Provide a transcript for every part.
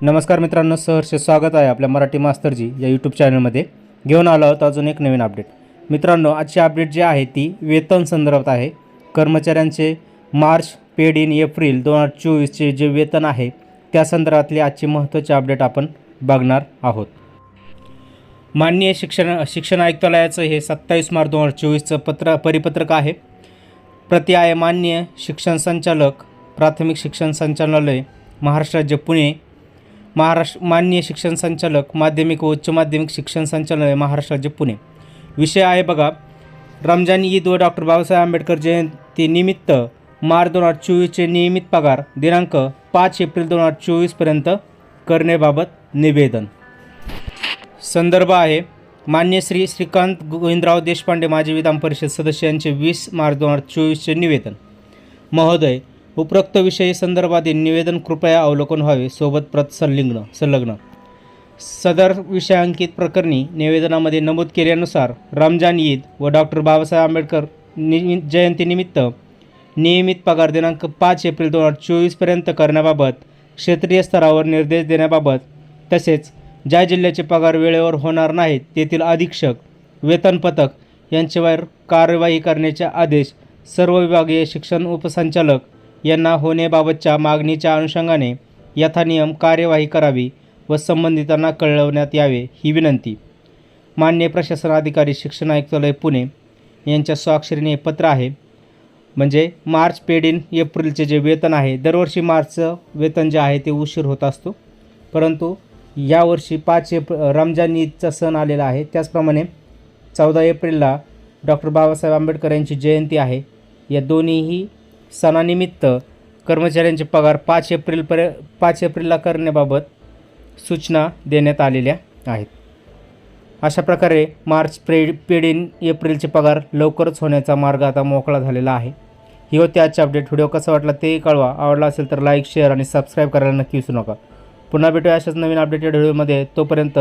नमस्कार मित्रांनो सहर्ष स्वागत आहे आपल्या मराठी मास्तरजी या यूट्यूब चॅनलमध्ये घेऊन आलो आहोत अजून एक नवीन अपडेट मित्रांनो आजची अपडेट जी आहे ती वेतन संदर्भात आहे. कर्मचाऱ्यांचे मार्च पेड इन एप्रिल दोन हजार चोवीसचे जे वेतन आहे त्या संदर्भातली आजची महत्त्वाची अपडेट आपण बघणार आहोत. माननीय शिक्षण शिक्षण आयुक्तालयाचं हे सत्तावीस मार्च दोन हजार चोवीसचं पत्र परिपत्रक आहे. प्रति आहे मान्य शिक्षण संचालक प्राथमिक शिक्षण संचालनालय महाराष्ट्र राज्य पुणे महाराष्ट्र माननीय शिक्षण संचालक माध्यमिक व उच्च माध्यमिक शिक्षण संचालनालय महाराष्ट्र राज्य पुणे. विषय आहे बघा रमजान ईद व डॉक्टर बाबासाहेब आंबेडकर जयंतीनिमित्त मार्च दोन हजार चोवीसचे नियमित पगार दिनांक पाच एप्रिल दोन हजार चोवीसपर्यंत करण्याबाबत निवेदन. संदर्भ आहे मान्य श्री श्रीकांत गोविंदराव देशपांडे माजी विधान परिषद सदस्य यांचे वीस मार्च दोन हजार चोवीसचे निवेदन. महोदय उपरोक्त विषयी संदर्भातील निवेदन कृपया अवलोकन व्हावे. सोबत प्रत संलग्न संलग्न. सदर विषयांकित प्रकरणी निवेदनामध्ये नमूद केल्यानुसार रमजान ईद व डॉक्टर बाबासाहेब आंबेडकर नि जयंतीनिमित्त नियमित पगार दिनांक पाच एप्रिल दोन हजार चोवीसपर्यंत करण्याबाबत क्षेत्रीय स्तरावर निर्देश देण्याबाबत तसेच ज्या जिल्ह्याचे पगार वेळेवर होणार नाहीत तेथील अधीक्षक वेतन पथक यांच्यावर कार्यवाही करण्याचे आदेश सर्व विभागीय शिक्षण उपसंचालक यांना होण्याबाबतच्या मागणीच्या अनुषंगाने यथानियम कार्यवाही करावी व संबंधितांना कळवण्यात यावे ही विनंती. मान्य प्रशासन अधिकारी शिक्षण आयुक्तालय पुणे यांच्या स्वाक्षरीने पत्र आहे. म्हणजे मार्च पेड इन एप्रिलचे जे वेतन आहे दरवर्षी मार्चचं वेतन जे आहे ते उशीर होत असतो. परंतु यावर्षी पाच एप्र रमजान ईदचा सण आलेला आहे. त्याचप्रमाणे चौदा एप्रिलला डॉक्टर बाबासाहेब आंबेडकर यांची जयंती आहे. या दोन्हीही सणानिमित्त कर्मचाऱ्यांचे पगार पाच एप्रिलपर्य पाच एप्रिलला करण्याबाबत सूचना देण्यात आलेल्या आहेत. अशा प्रकारे मार्च प्रे पेडीन एप्रिलचे पगार लवकरच होण्याचा मार्ग आता मोकळा झालेला आहे. ही होती आजची अपडेट. व्हिडिओ कसा वाटला ते कळवा. आवडला असेल तर लाईक शेअर आणि सबस्क्राईब करायला नक्की विसरू नका. पुन्हा भेटूया अशाच नवीन अपडेटेड व्हिडिओमध्ये. तोपर्यंत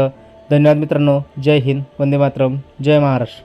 धन्यवाद मित्रांनो. जय हिंद. वंदे मातरम. जय महाराष्ट्र.